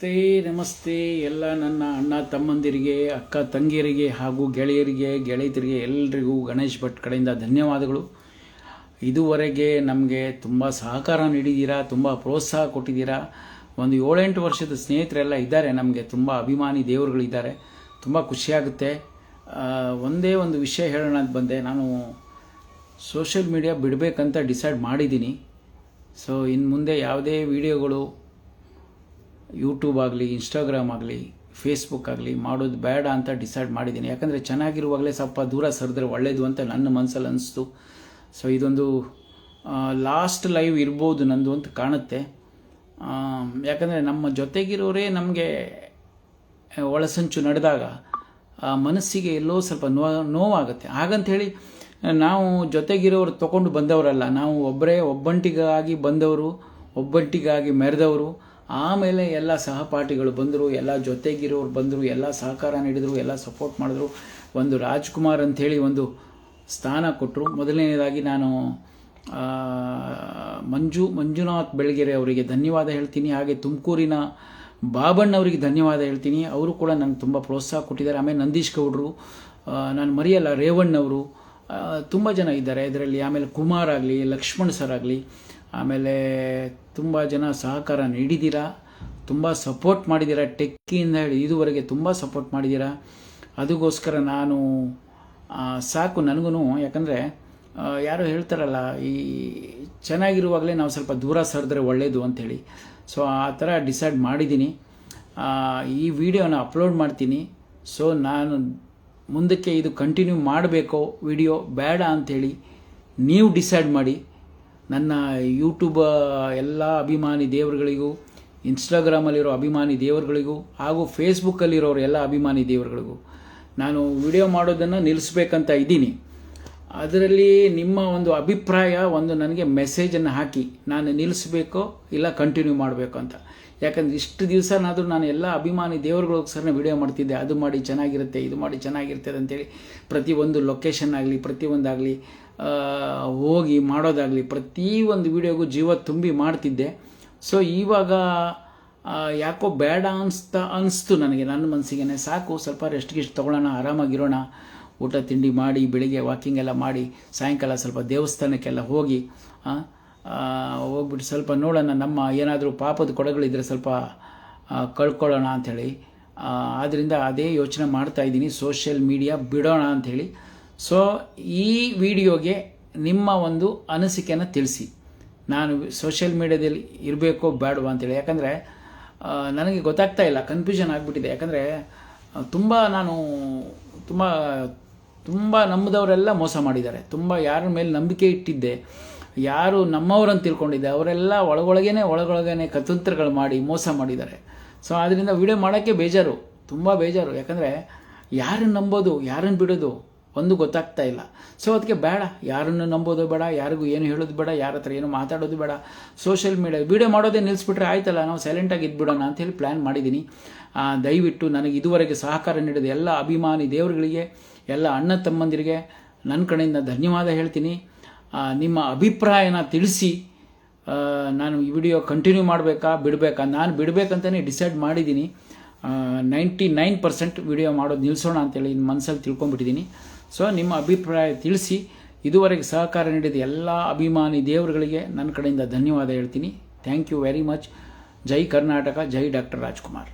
ನಮಸ್ತೆ ನಮಸ್ತೆ ಎಲ್ಲ ನನ್ನ ಅಣ್ಣ ತಮ್ಮಂದಿರಿಗೆ, ಅಕ್ಕ ತಂಗಿಯರಿಗೆ ಹಾಗೂ ಗೆಳೆಯರಿಗೆ ಗೆಳೆಯರಿಗೆ ಎಲ್ರಿಗೂ ಗಣೇಶ್ ಭಟ್ ಕಡೆಯಿಂದ ಧನ್ಯವಾದಗಳು. ಇದುವರೆಗೆ ನಮಗೆ ತುಂಬ ಸಹಕಾರ ನೀಡಿದ್ದೀರಾ, ತುಂಬ ಪ್ರೋತ್ಸಾಹ ಕೊಟ್ಟಿದ್ದೀರಾ. ಒಂದು ಏಳೆಂಟು ವರ್ಷದ ಸ್ನೇಹಿತರೆಲ್ಲ ಇದ್ದಾರೆ, ನಮಗೆ ತುಂಬ ಅಭಿಮಾನಿ ದೇವರುಗಳಿದ್ದಾರೆ. ತುಂಬ ಖುಷಿಯಾಗುತ್ತೆ. ಒಂದೇ ಒಂದು ವಿಷಯ ಹೇಳೋಣ ಅಂತ ಬಂದೆ. ನಾನು ಸೋಷಿಯಲ್ ಮೀಡಿಯಾ ಬಿಡಬೇಕಂತ ಡಿಸೈಡ್ ಮಾಡಿದ್ದೀನಿ. ಸೊ, ಇನ್ನು ಮುಂದೆ ಯಾವುದೇ ವಿಡಿಯೋಗಳು ಯೂಟ್ಯೂಬ್ ಆಗಲಿ ಇನ್ಸ್ಟಾಗ್ರಾಮ್ ಆಗಲಿ ಫೇಸ್ಬುಕ್ ಆಗಲಿ ಮಾಡೋದು ಬೇಡ ಅಂತ ಡಿಸೈಡ್ ಮಾಡಿದ್ದೀನಿ. ಯಾಕಂದರೆ ಚೆನ್ನಾಗಿರುವಾಗಲೇ ಸ್ವಲ್ಪ ದೂರ ಸರಿದ್ರೆ ಒಳ್ಳೆಯದು ಅಂತ ನನ್ನ ಮನಸ್ಸಲ್ಲಿ ಅನಿಸ್ತು. ಸೊ ಇದೊಂದು ಲಾಸ್ಟ್ ಲೈವ್ ಇರ್ಬೋದು ನಂದು ಅಂತ ಕಾಣುತ್ತೆ. ಯಾಕಂದರೆ ನಮ್ಮ ಜೊತೆಗಿರೋರೇ ನಮಗೆ ಒಳಸಂಚು ನಡೆದಾಗ ಮನಸ್ಸಿಗೆ ಎಲ್ಲೋ ಸ್ವಲ್ಪ ನೋ, ನೋವಾಗುತ್ತೆ. ಹಾಗಂಥೇಳಿ ನಾವು ಜೊತೆಗಿರೋರು ತೊಗೊಂಡು ಬಂದವರಲ್ಲ. ನಾವು ಒಬ್ಬರೇ ಒಬ್ಬಂಟಿಗಾಗಿ ಬಂದವರು, ಒಬ್ಬಂಟಿಗಾಗಿ ಮೆರೆದವರು ಆಮೇಲೆ ಎಲ್ಲ ಸಹಪಾಠಿಗಳು ಬಂದರು, ಎಲ್ಲ ಜೊತೆಗಿರೋರು ಬಂದರು, ಎಲ್ಲ ಸಹಕಾರ ನೀಡಿದರು, ಎಲ್ಲ ಸಪೋರ್ಟ್ ಮಾಡಿದ್ರು. ಒಂದು ರಾಜ್ಕುಮಾರ್ ಅಂಥೇಳಿ ಒಂದು ಸ್ಥಾನ ಕೊಟ್ಟರು ಮೊದಲನೇದಾಗಿ ನಾನು ಮಂಜು, ಮಂಜುನಾಥ್ ಬೆಳಗೆರೆ ಅವರಿಗೆ ಧನ್ಯವಾದ ಹೇಳ್ತೀನಿ. ಹಾಗೆ ತುಮಕೂರಿನ ಬಾಬಣ್ಣ ಅವರಿಗೆ ಧನ್ಯವಾದ ಹೇಳ್ತೀನಿ. ಅವರು ಕೂಡ ನನಗೆ ತುಂಬ ಪ್ರೋತ್ಸಾಹ ಕೊಟ್ಟಿದ್ದಾರೆ. ಆಮೇಲೆ ನಂದೀಶ್ ಗೌಡ್ರು ನಾನು ಮರೆಯಲ್ಲ, ರೇವಣ್ಣವರು ತುಂಬ ಜನ ಇದ್ದಾರೆ. ಇದರಲ್ಲಿ ಆಮೇಲೆ ಕುಮಾರ್ ಆಗಲಿ, ಲಕ್ಷ್ಮಣ್ ಸರ್ ಆಗಲಿ ಆಮೇಲೆ ತುಂಬ ಜನ ಸಹಕಾರ ನೀಡಿದ್ದೀರಾ ತುಂಬ ಸಪೋರ್ಟ್ ಮಾಡಿದ್ದೀರಾ ಟೆಕ್ಕಿಯಿಂದ ಹೇಳಿ ಇದುವರೆಗೆ ತುಂಬ ಸಪೋರ್ಟ್ ಮಾಡಿದ್ದೀರಾ ಅದಕ್ಕೋಸ್ಕರ ನಾನು ಸಾಕು ನನಗೂ ಯಾಕಂದರೆ ಯಾರು ಹೇಳ್ತಾರಲ್ಲ, ಈ ಚೆನ್ನಾಗಿರುವಾಗಲೇ ನಾವು ಸ್ವಲ್ಪ ದೂರ ಸರಿದ್ರೆ ಒಳ್ಳೆಯದು ಅಂಥೇಳಿ. ಸೊ ಆ ಥರ ಡಿಸೈಡ್ ಮಾಡಿದ್ದೀನಿ. ಈ ವಿಡಿಯೋನ ಅಪ್ಲೋಡ್ ಮಾಡ್ತೀನಿ. ಸೊ ನಾನು ಮುಂದಕ್ಕೆ ಇದು ಕಂಟಿನ್ಯೂ ಮಾಡಬೇಕೋ ವಿಡಿಯೋ ಬೇಡ ಅಂಥೇಳಿ ನೀವು ಡಿಸೈಡ್ ಮಾಡಿ. ನನ್ನ ಯೂಟ್ಯೂಬ್, ಎಲ್ಲ ಅಭಿಮಾನಿ ದೇವರುಗಳಿಗೂ, ಇನ್ಸ್ಟಾಗ್ರಾಮಲ್ಲಿರೋ ಅಭಿಮಾನಿ ದೇವರುಗಳಿಗೂ, ಹಾಗೂ ಫೇಸ್ಬುಕ್ಕಲ್ಲಿರೋರು ಎಲ್ಲ ಅಭಿಮಾನಿ ದೇವರುಗಳಿಗೂ, ನಾನು ವಿಡಿಯೋ ಮಾಡೋದನ್ನು ನಿಲ್ಲಿಸ್ಬೇಕಂತ ಇದ್ದೀನಿ. ಅದರಲ್ಲಿ ನಿಮ್ಮ ಒಂದು ಅಭಿಪ್ರಾಯ, ಒಂದು ನನಗೆ ಮೆಸೇಜನ್ನು ಹಾಕಿ, ನಾನು ನಿಲ್ಲಿಸ್ಬೇಕೋ ಇಲ್ಲ ಕಂಟಿನ್ಯೂ ಮಾಡಬೇಕು ಅಂತ. ಯಾಕಂದ್ರೆ ಇಷ್ಟು ದಿವಸನಾದರೂ ನಾನು ಎಲ್ಲ ಅಭಿಮಾನಿ ದೇವರುಗಳಿಗೋಸ್ಕರ ವಿಡಿಯೋ ಮಾಡ್ತಿದ್ದೆ. ಅದು ಮಾಡಿ ಚೆನ್ನಾಗಿರುತ್ತೆ, ಇದು ಮಾಡಿ ಚೆನ್ನಾಗಿರ್ತದೆ ಅಂತೇಳಿ ಪ್ರತಿಯೊಂದು ಲೊಕೇಶನ್ ಆಗಲಿ, ಪ್ರತಿಯೊಂದಾಗಲಿ ಹೋಗಿ ಮಾಡೋದಾಗಲಿ ಪ್ರತಿಯೊಂದು ವಿಡಿಯೋಗೂ ಜೀವ ತುಂಬಿ ಮಾಡ್ತಿದ್ದೆ. ಸೊ ಇವಾಗ ಯಾಕೋ ಬೇಡ ಅನಿಸ್ತಾ, ಅನಿಸ್ತು ನನಗೆ, ನನ್ನ ಮನಸ್ಸಿಗೆ ಸಾಕು, ಸ್ವಲ್ಪ ರೆಸ್ಟ್ ಗಿಸ್ಟ್ ತೊಗೊಳ್ಳೋಣ, ಆರಾಮಾಗಿರೋಣ. ಊಟ, ತಿಂಡಿ ಮಾಡಿ, ಬೆಳಿಗ್ಗೆ ವಾಕಿಂಗ್ ಎಲ್ಲ ಮಾಡಿ, ಸಾಯಂಕಾಲ ಸ್ವಲ್ಪ ದೇವಸ್ಥಾನಕ್ಕೆಲ್ಲ ಹೋಗಿ ಹೋಗ್ಬಿಟ್ಟು ಸ್ವಲ್ಪ ನೋಡೋಣ, ನಮ್ಮ ಏನಾದರೂ ಪಾಪದ ಕೊಡಗಳಿದ್ರೆ ಸ್ವಲ್ಪ ಕಳ್ಕೊಳ್ಳೋಣ ಅಂಥೇಳಿ ಆದ್ದರಿಂದ ಅದೇ ಯೋಚನೆ ಮಾಡ್ತಾ ಇದ್ದೀನಿ. ಸೋಷಿಯಲ್ ಮೀಡಿಯಾ ಬಿಡೋಣ ಅಂಥೇಳಿ ಸೊ ಈ ವಿಡಿಯೋಗೆ ನಿಮ್ಮ ಒಂದು ಅನಿಸಿಕೆಯನ್ನು ತಿಳಿಸಿ. ನಾನು ಸೋಷಿಯಲ್ ಮೀಡಿಯಾದಲ್ಲಿ ಇರಬೇಕೋ ಬೇಡವಾ ಅಂತೇಳಿ. ಯಾಕಂದರೆ ನನಗೆ ಗೊತ್ತಾಗ್ತಾ ಇಲ್ಲ ಕನ್ಫ್ಯೂಷನ್ ಆಗಿಬಿಟ್ಟಿದೆ. ಯಾಕಂದರೆ, ತುಂಬ ನಾನು, ತುಂಬ ತುಂಬ ನಂಬಿದವರೆಲ್ಲ ಮೋಸ ಮಾಡಿದ್ದಾರೆ. ತುಂಬ ಯಾರ ಮೇಲೆ ನಂಬಿಕೆ ಇಟ್ಟಿದ್ದೆ. ಯಾರು ನಮ್ಮವರನ್ನು ತಿಳ್ಕೊಂಡಿದ್ದೆ. ಅವರೆಲ್ಲ ಒಳಗೊಳಗೇನೆ ಒಳಗೊಳಗೇನೆ ಕತಂತ್ರಗಳು ಮಾಡಿ ಮೋಸ ಮಾಡಿದ್ದಾರೆ. ಸೊ ಅದರಿಂದ ವಿಡಿಯೋ ಮಾಡೋಕ್ಕೆ ಬೇಜಾರು. ತುಂಬ ಬೇಜಾರು. ಯಾಕಂದರೆ, ಯಾರನ್ನು ನಂಬೋದು, ಯಾರನ್ನು ಬಿಡೋದು? ಒಂದು ಗೊತ್ತಾಗ್ತಾ ಇಲ್ಲ. ಸೊ ಅದಕ್ಕೆ ಬೇಡ. ಯಾರನ್ನು ನಂಬೋದು ಬೇಡ, ಯಾರಿಗೂ ಏನು ಹೇಳೋದು ಬೇಡ, ಯಾರ ಹತ್ರ ಏನು ಮಾತಾಡೋದು ಬೇಡ. ಸೋಷಿಯಲ್ ಮೀಡಿಯಾ ವೀಡಿಯೋ ಮಾಡೋದೇ ನಿಲ್ಲಿಸ್ಬಿಟ್ರೆ ಆಯ್ತಲ್ಲ, ನಾವು ಸೈಲೆಂಟಾಗಿ ಇದ್ಬಿಡೋಣ ಅಂತೇಳಿ ಪ್ಲ್ಯಾನ್ ಮಾಡಿದ್ದೀನಿ ದಯವಿಟ್ಟು ನನಗೆ ಇದುವರೆಗೆ ಸಹಕಾರ ನೀಡಿದ ಎಲ್ಲ ಅಭಿಮಾನಿ ದೇವರುಗಳಿಗೆ, ಎಲ್ಲ ಅಣ್ಣ ತಮ್ಮಂದಿರಿಗೆ ನನ್ನ ಕಡೆಯಿಂದ ಧನ್ಯವಾದ ಹೇಳ್ತೀನಿ. ನಿಮ್ಮ ಅಭಿಪ್ರಾಯನ ತಿಳಿಸಿ ನಾನು ಈ ವಿಡಿಯೋ ಕಂಟಿನ್ಯೂ ಮಾಡಬೇಕಾ, ಬಿಡಬೇಕಾ? ನಾನು ಬಿಡಬೇಕಂತಲೇ ಡಿಸೈಡ್ ಮಾಡಿದ್ದೀನಿ ನೈಂಟಿ ನೈನ್ ಪರ್ಸೆಂಟ್ ವಿಡಿಯೋ ಮಾಡೋದು ನಿಲ್ಲಿಸೋಣ ಅಂತೇಳಿ ಮನಸ್ಸಲ್ಲಿ ತಿಳ್ಕೊಂಬಿಟ್ಟಿದ್ದೀನಿ ಸೊ ನಿಮ್ಮ ಅಭಿಪ್ರಾಯ ತಿಳಿಸಿ. ಇದುವರೆಗೆ ಸಹಕಾರ ನೀಡಿದ ಎಲ್ಲ ಅಭಿಮಾನಿ ದೇವರುಗಳಿಗೆ ನನ್ನ ಕಡೆಯಿಂದ ಧನ್ಯವಾದ ಹೇಳ್ತೀನಿ. Thank you very much Jai Karnataka, Jai doctor Rajkumar.